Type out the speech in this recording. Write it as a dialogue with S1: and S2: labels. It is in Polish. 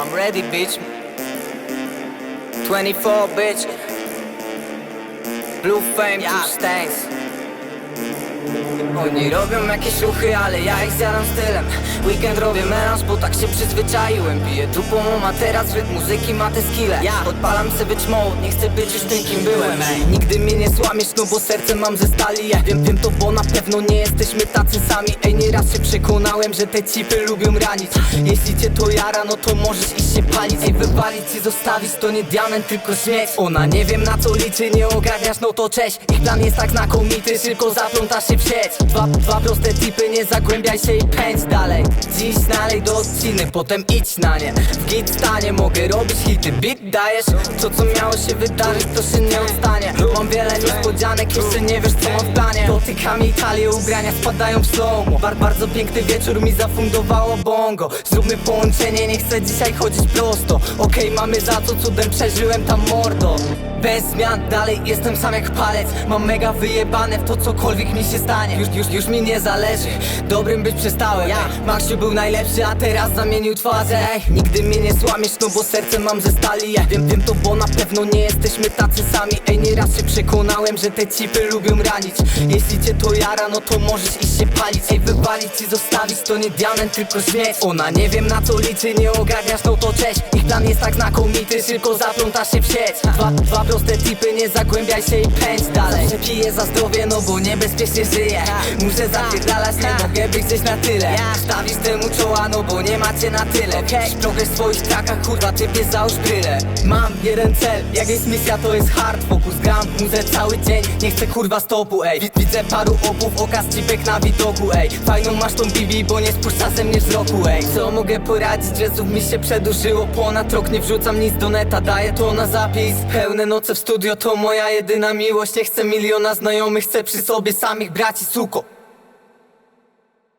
S1: I'm ready, bitch. 24, bitch. Blue fame, yeah. two stains. Oni robią jakieś ruchy, ale ja ich zjadam stylem. Weekend robię melanż, bo tak się przyzwyczaiłem. Piję dupą, a teraz rytm muzyki ma te skille. Ja odpalam se być mode, nie chcę być już tym kim byłem. Ej. Nigdy mnie nie złamiesz, no bo serce mam ze stali. Ja Wiem, wiem to, bo na pewno nie jesteśmy tacy sami. Ej, nieraz się przekonałem, że te cipy lubią ranić. Jeśli cię to jara, no to możesz iść się palić Ej, wywalić i zostawić, to nie diament, tylko śmieć. Ona nie wiem na co liczy, nie ogarniasz, no to cześć. Ich plan jest tak znakomity, tylko zaplątasz się w sieć. Dwa, dwa proste tipy, nie zagłębiaj się i pędź dalej. Dziś nalej do odciny, potem idź na nie. W git stanie mogę robić hity, beat dajesz. To co miało się wydarzyć, to się nie odstanie. Mam wiele niespodzianek, jeszcze nie wiesz co mam w planie. Dotykam jej talię, ubrania spadają w slow Bar Bardzo piękny wieczór mi zafundowało bongo. Zróbmy połączenie, nie chcę dzisiaj chodzić prosto. Okej, mamy za co cudem przeżyłem tam mordo. Bez zmian, dalej jestem sam jak palec. Mam mega wyjebane w to cokolwiek mi się stanie. Już, już, już mi nie zależy, dobrym być przestałem. Ja. Maxiu był najlepszy, a teraz zamienił twarze. Ej, Nigdy mnie nie złamiesz, no bo serce mam ze stali. Ja Wiem, wiem to, bo na pewno nie jesteśmy tacy sami. Ej, nieraz się przekonałem, że te cipy lubią ranić. Jeśli cię to jara, no to możesz iść się palić. Ej, wywalić i zostawić, to nie diament, tylko śmieć. Ona nie wiem na co liczy, nie ogarniasz, no to cześć Ich plan jest tak znakomity, tylko zaplątasz się w sieć. Dwa, dwa proste tipy, nie zagłębiaj się i pędź dalej. Piję za zdrowie, no bo niebezpiecznie żyję. Muszę zapierdalać, nie mogę być gdzieś na tyle. Stawisz temu czoła, no bo nie macie na tyle. Widzisz progres w swoich trakach, kurwa, typie załóż bryle Mam jeden cel, jak jest misja, to jest hard. Focus Gram muzę cały dzień, nie chcę kurwa stopu, ej. Wid- Widzę paru opów, okaz cipek na widoku, ej. Fajną masz tą bibi, bo nie spuszcza ze mnie wzroku, ej. Co mogę poradzić, że mi się przedłużyło Ponad rok nie wrzucam nic do neta, daję to na zapis. Pełne noce w studio to moja jedyna miłość Nie chcę miliona znajomych, chcę przy sobie samych braci, suko